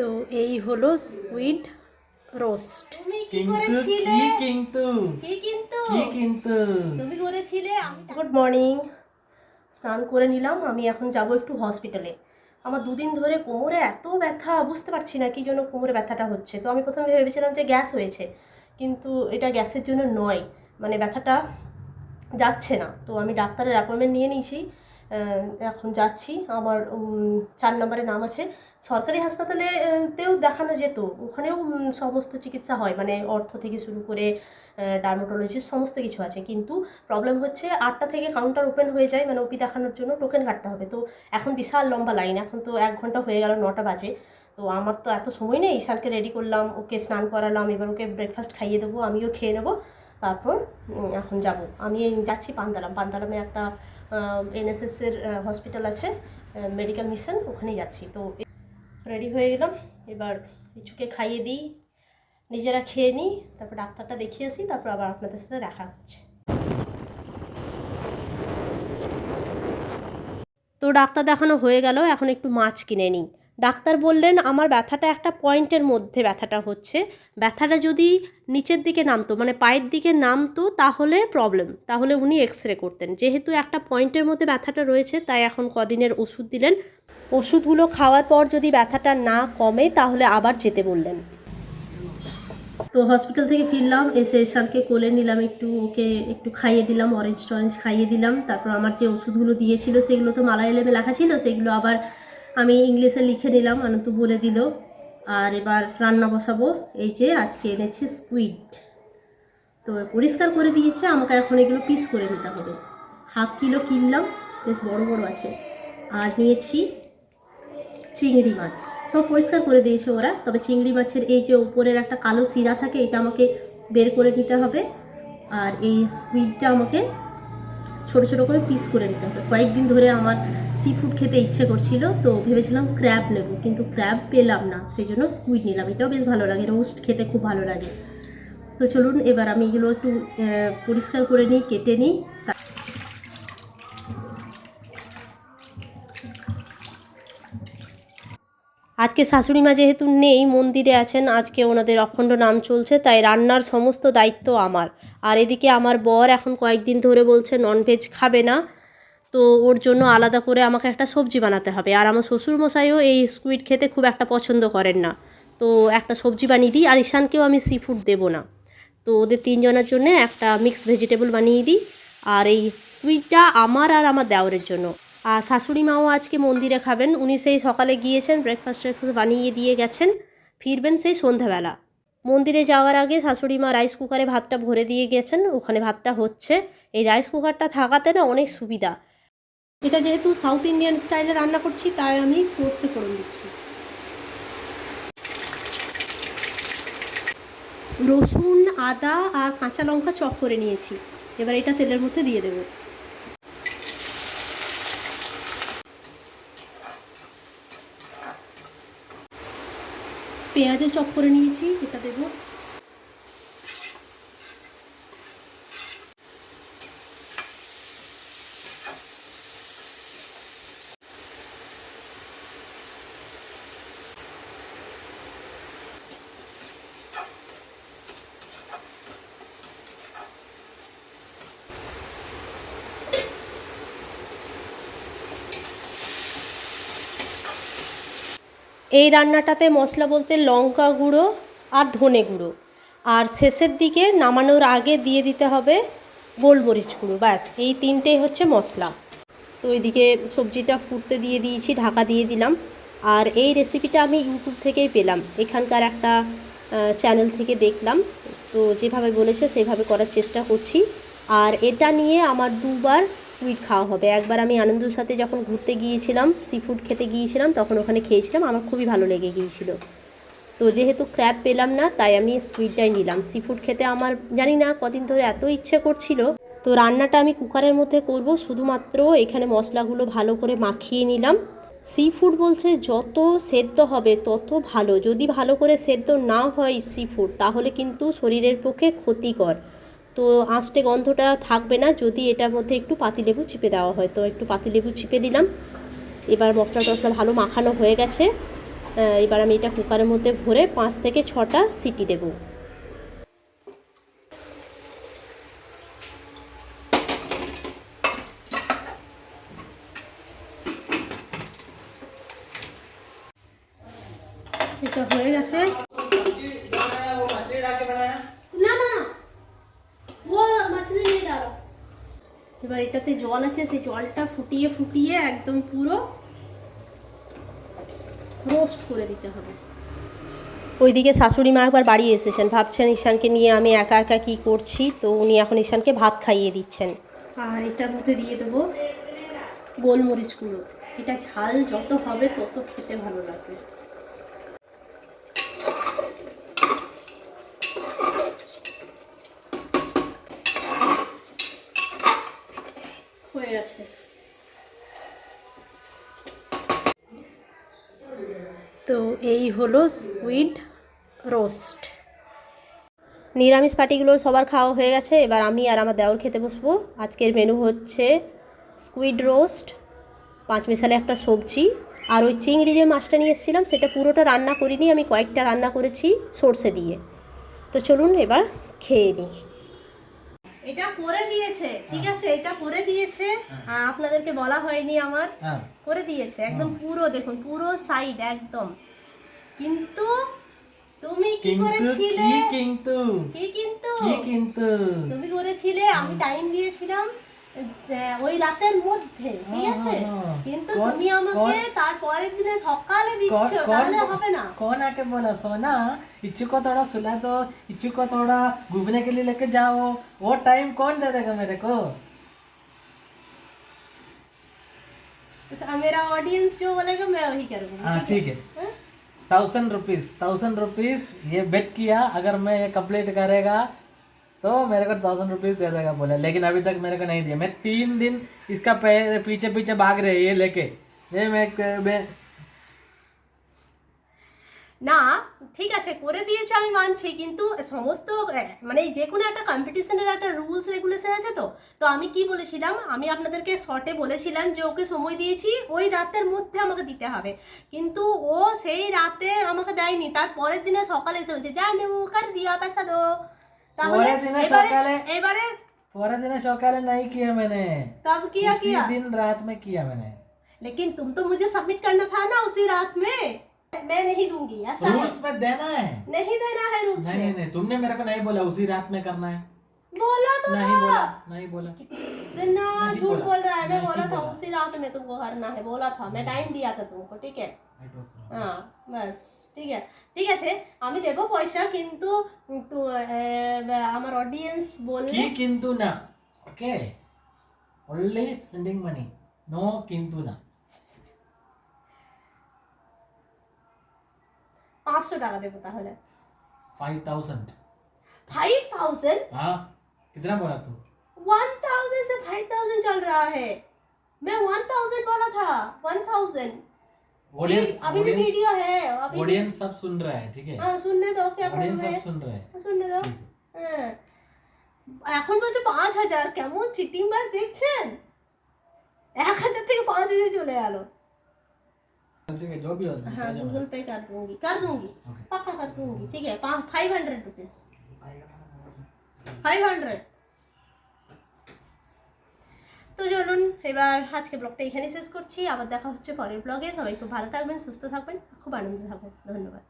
তো এই হলো স্কুইড রোস্ট। কিন্তু কি কিন্তু? কি কিন্তু? তুমি করেছিলে? গুড মর্নিং স্নান করে নিলাম আমি এখন যাব একটু হসপিটালে আমার দুদিন ধরে কোমরে এত ব্যথা বুঝতে পারছি না কি জন্য কোমরে ব্যথাটা হচ্ছে। তো আমি প্রথমে ভেবেছিলাম যে গ্যাস হয়েছে কিন্তু এটা গ্যাসের জন্য নয়। মানে ব্যথাটা যাচ্ছে না। তো আমি ডাক্তারের অ্যাপয়েন্টমেন্ট নিয়ে নিয়েছি। এখন যাচ্ছি। আমার চার নম্বরে নাম আছে। সরকারি হাসপাতালে তেও দেখানো যেত। ওখানেও সমস্ত চিকিৎসা হয়। মানে অর্থ থেকে শুরু করে ডার্মাটোলজিস্ট, সমস্ত কিছু আছে। কিন্তু প্রবলেম হচ্ছে, আটটা থেকে কাউন্টার ওপেন হয়ে যায়। মানে ওপি দেখানোর জন্য টোকেন কাটতে হবে। তো এখন বিশাল লম্বা লাইন এখন তো এক ঘণ্টা হয়ে গেল, নটা বাজে। তো আমার তো এত সময় নেই। ঈশানকে রেডি করলাম, ওকে স্নান করালাম, এবার ওকে ব্রেকফাস্ট খাইয়ে দেবো, আমিও খেয়ে নেব। তারপর এখন যাব। আমি যাচ্ছি পান্তালাম পান্তালামে একটা এনএসএসের হসপিটাল আছে মেডিকেল মিশন ওখানেই যাচ্ছি। তো রেডি হয়ে গেলাম। এবার কিছুকে খাইয়ে দিই, নিজেরা খেয়ে নিই, তারপর ডাক্তারটা দেখিয়ে আসি, তারপর আবার আপনাদের সাথে দেখা হচ্ছে। তো ডাক্তার দেখানো হয়ে গেল, এখন একটু মাছ কিনে নিই। ডাক্তার বললেন, আমার ব্যথাটা একটা পয়েন্টের মধ্যে ব্যথাটা হচ্ছে। ব্যথাটা যদি নিচের দিকে নামতো মানে পায়ের দিকে নামতো, তাহলে প্রবলেম তাহলে উনি এক্স রে করতেন। যেহেতু একটা পয়েন্টের মধ্যে ব্যথাটা রয়েছে, তাই এখন কদিনের ওষুধ দিলেন। ওষুধগুলো খাওয়ার পর যদি ব্যথাটা না কমে, তাহলে আবার যেতে বললেন। তো হসপিটাল থেকে ফিরলাম, এসে এসানকে কোলে নিলাম, একটু ওকে একটু খাইয়ে দিলাম অরেঞ্জ টরেঞ্জ খাইয়ে দিলাম। তারপর আমার যে ওষুধগুলো দিয়েছিল, সেগুলো তো মালায়ালামে লেখা ছিল, সেগুলো আবার আমি ইংলিশে লিখে নিলাম, আনন্দ বলে দিল। আর এবার রান্না বসাবো। এই যে আজকে এনেছি স্কুইড তো পরিষ্কার করে দিয়েছে, আমাকে এখন এগুলো পিস করে নিতে হবে। হাফ কিলো কিনলাম, বেশ বড় বড় আছে। আর নিয়েছি চিংড়ি মাছ। সব পরিষ্কার করে দিয়েছে ওরা, তবে চিংড়ি মাছের এই যে উপরের একটা কালো শিরা থাকে, এটা আমাকে বের করে নিতে হবে। আর এই স্কুইডটা আমাকে ছোট ছোট করে পিস করে নিতে হবে কয়েকদিন ধরে আমার সি ফুড খেতে ইচ্ছে করছিল, তো ভেবেছিলাম ক্র্যাব নেব, কিন্তু ক্র্যাব পেলাম না সেই জন্য স্কুইড নিলাম। এটাও বেশ ভালো লাগে রোস্ট খেতে খুব ভালো লাগে। তো চলুন, এবার আমি এগুলো একটু পরিষ্কার করে নিই, কেটে নিই। আজকে শাশুড়ি মা যেহেতু নেই, মন্দিরে আছেন, আজকে ওনাদের অখণ্ড নাম চলছে, তাই রান্নার সমস্ত দায়িত্ব আমার। আর এদিকে আমার বর এখন কয়েকদিন ধরে বলছে ননভেজ খাবে না, তো ওর জন্য আলাদা করে আমাকে একটা সবজি বানাতে হবে। আর আমার শ্বশুর মশাইও এই স্কুইড খেতে খুব একটা পছন্দ করেন না। তো একটা সবজি বানিয়ে দিই, আর ঈশানকেও আমি সি ফুড দেবো না। তো ওদের তিনজনের জন্য একটা মিক্স ভেজিটেবল বানিয়ে দিই। আর এই স্কুইডটা আমার আর আমার দেওরের জন্য। আর শাশুড়ি মাও আজকে মন্দিরে খাবেন। উনি সেই সকালে গিয়েছেন ব্রেকফাস্ট ট্রেকফাস্ট বানিয়ে দিয়ে গেছেন। ফিরবেন সেই সন্ধ্যাবেলা। মন্দিরে যাওয়ার আগে শাশুড়ি মা রাইস কুকারে ভাতটা ভরে দিয়ে গেছেন। ওখানে ভাতটা হচ্ছে। এই রাইস কুকারটা থাকাতে না অনেক সুবিধা। এটা যেহেতু সাউথ ইন্ডিয়ান স্টাইলে রান্না করছি, তাই আমি সোর্সে ফোড়ন দিচ্ছি। রসুন, আদা আর কাঁচা লঙ্কা চপ করে নিয়েছি। এবার এটা তেলের মধ্যে দিয়ে দেবো। পেঁয়াজও চপ করে নিয়েছি এটা দেবো। এই রান্নাটাতে মশলা বলতে লঙ্কা গুঁড়ো আর ধনে গুঁড়ো। আর শেষের দিকে নামানোর আগে দিয়ে দিতে হবে গোলমরিচ গুঁড়ো, ব্যাস। এই তিনটেই হচ্ছে মশলা। তো ওইদিকে সবজিটা ফুটতে দিয়ে দিয়েছি, ঢাকা দিয়ে দিলাম। আর এই রেসিপিটা আমি ইউটিউব থেকেই পেলাম। এখানকার একটা চ্যানেল থেকে দেখলাম। তো যেভাবে বলেছে সেভাবে করার চেষ্টা করছি। আর এটা নিয়ে আমার দুবার স্কুইড খাওয়া হবে। একবার আমি আনন্দর সাথে যখন ঘুরতে গিয়েছিলাম সি ফুড খেতে গিয়েছিলাম, তখন ওখানে খেয়েছিলাম। আমার খুবই ভালো লেগে গিয়েছিল। তো যেহেতু ক্র্যাব পেলাম না, তাই আমি স্কুইডটাই নিলাম। সি ফুড খেতে আমার জানি না কদিন ধরে এত ইচ্ছে করছিল। তো রান্নাটা আমি কুকারের মধ্যে করব। শুধুমাত্র এখানে মশলাগুলো ভালো করে মাখিয়ে নিলাম। সি ফুড বলছে যত সেদ্ধ হবে তত ভালো। যদি ভালো করে সেদ্ধ না হয় সি ফুড তাহলে কিন্তু শরীরের পক্ষে ক্ষতিকর। তো আঁচটে গন্ধটা থাকবে না, যদি এটার মধ্যে একটু পাতিলেবু চিপে দেওয়া হয়। তো একটু পাতিলেবু চিপে দিলাম। এবার মশলা টশলা ভালো মাখানো হয়ে গেছে। এবার আমি এটা কুকারের মধ্যে ভরে পাঁচ থেকে ছটা সিটি দেবো। এটা হয়ে গেছে না না না ও মাছলি নিয়ে দাঁড়াও এবার এটাতে জল আছে, সেই জলটা ফুটিয়ে ফুটিয়ে একদম পুরো রোস্ট করে দিতে হবে। ওইদিকে শাশুড়ি মা একবার বাড়ি এসেছেন। ভাবছেন ঈশানকে নিয়ে আমি একা একা কি করছি? তো উনি এখন ঈশানকে ভাত খাইয়ে দিচ্ছেন। আর এটার মধ্যে দিয়ে দেবো গোলমরিচ গুঁড়ো এটা ঝাল যত হবে তত খেতে ভালো লাগবে হয়ে গেছে তো এই হলো স্কুইড রোস্ট। নিরামিষ পাটিগুলো সবার খাওয়া হয়ে গেছে, এবার আমি আর আমার দেওর খেতে বসবো। আজকের মেনু হচ্ছে স্কুইড রোস্ট পাঁচ মিশালে একটা সবজি, আর ওই চিংড়ি যে মাছটা নিয়ে এসেছিলাম, সেটা পুরোটা রান্না করিনি, আমি কয়েকটা রান্না করেছি সর্ষে দিয়ে। তো চলুন এবার খেয়ে নিই। এটা করে দিয়েছে ঠিক আছে? এটা করে দিয়েছে। আহ, আপনাদেরকে বলা হয়নি আমার। হ্যাঁ। করে দিয়েছে একদম পুরো দেখুন পুরো সাইড একদম। কিন্তু তুমি কি করেছিলে? কি কিন্তু? কি কিন্তু? কি কিন্তু? তুমি করেছিলে? আমি টাইম দিয়েছিলাম। ওই রাতের মধ্যে ঠিক হ্যাঁ, আছে হ্যাঁ, হ্যাঁ। কিন্তু কোন- তুমি আমাকে তার পরের দিনে সকালে দিচ্ছ कौन তাহলে হবে না कौन आके बोला सोना इच्चू को थोड़ा सुला दो इच्चू को थोड़ा घूमने के लिए लेके जाओ वो टाइम कौन दे देगा मेरे को तो मेरा ऑडियंस जो बोलेगा मैं वही करूंगी हाँ ठीक है हाँ? थाउजेंड रुपीज थाउजेंड रुपीज ये बेट किया अगर मैं ये कंप्लीट करेगा तो मेरे को थाउजेंड रुपीज दे देगा बोला लेकिन अभी तक मेरे को नहीं दिया मैं तीन दिन इसका पैर पीछे पीछे भाग रहे ये लेके ये मैं, मैं না ঠিক আছে করে দিয়েছে আমি মানছি কিন্তু সমস্ত আহ, মানে যে কোনো একটা কম্পিটিশনের একটা রুলস রেগুলেশন আছে তো তো আমি কি বলেছিলাম আমি আপনাদেরকে শর্টে বলেছিলাম যে ওকে সময় দিয়েছি ওই রাতের মধ্যে আমাকে দিতে হবে কিন্তু ও সেই রাতে আমাকে দেয়নি তার পরের দিনে সকালে এসে বলছে জানু কার দিয়া পয়সা দো তাহলে পরের দিনে এবারে সকালে- এবারে पूरा दिन शौकाले नहीं किया मैंने तब किया उसी किया दिन रात में किया मैंने लेकिन तुम तो मुझे सबमिट करना था ना उसी रात में मैं नहीं दूंगी ऐसा है। रूल्स में देना है नहीं देना है रूल्स नहीं नहीं में नहीं तुमने मेरे को नहीं बोला उसी रात में करना है बोला तो नहीं था बोला नहीं बोला ना नहीं झूठ बोला। बोल रहा है मैं नहीं बोला था बोला। उसी रात में तुमको करना है बोला था मैं टाइम दिया था तुमको ठीक है I don't know. হ্যাঁ ব্যাস ঠিক আছে ঠিক আছে আমি দেবো পয়সা কিন্তু তো, আহ, আমার অডিয়েন্স বললে কি কিন্তু না ওকে only sending money no কিন্তু না পাঁচশো টাকা দেবো তাহলে 5000 फाइव थाउजेंड हाँ कितना बोला तू वन थाउजेंड से फाइव थाउजेंड चल रहा है मैं वन थाउजेंड बोला था वन थाउजेंड ऑडियंस अभी भी वीडियो है अभी भी- ऑडियंस सब सुन रहा है ठीक है हाँ सुनने दो क्या ऑडियंस प्रॉब्लम सब है सुन रहा है শুনে দাও ঠিক হ্যাঁ এখন বলছে পাঁচ হাজার কেমন চিটিং বাস দেখছেন এক হাজার থেকে পাঁচ হাজার চলে গেল ठीक है जो भी हो हाँ गूगल पे कर दूंगी कर दूंगी Okay. पक्का कर दूंगी ठीक है फाइव हंड्रेड रुपीज তো চলুন, এবার আজকে ব্লগটা এখানেই শেষ করছি। আবার দেখা হচ্ছে পরের ব্লগে। সবাই খুব ভালো থাকবেন, সুস্থ থাকবেন, খুব আনন্দ থাকবেন ধন্যবাদ।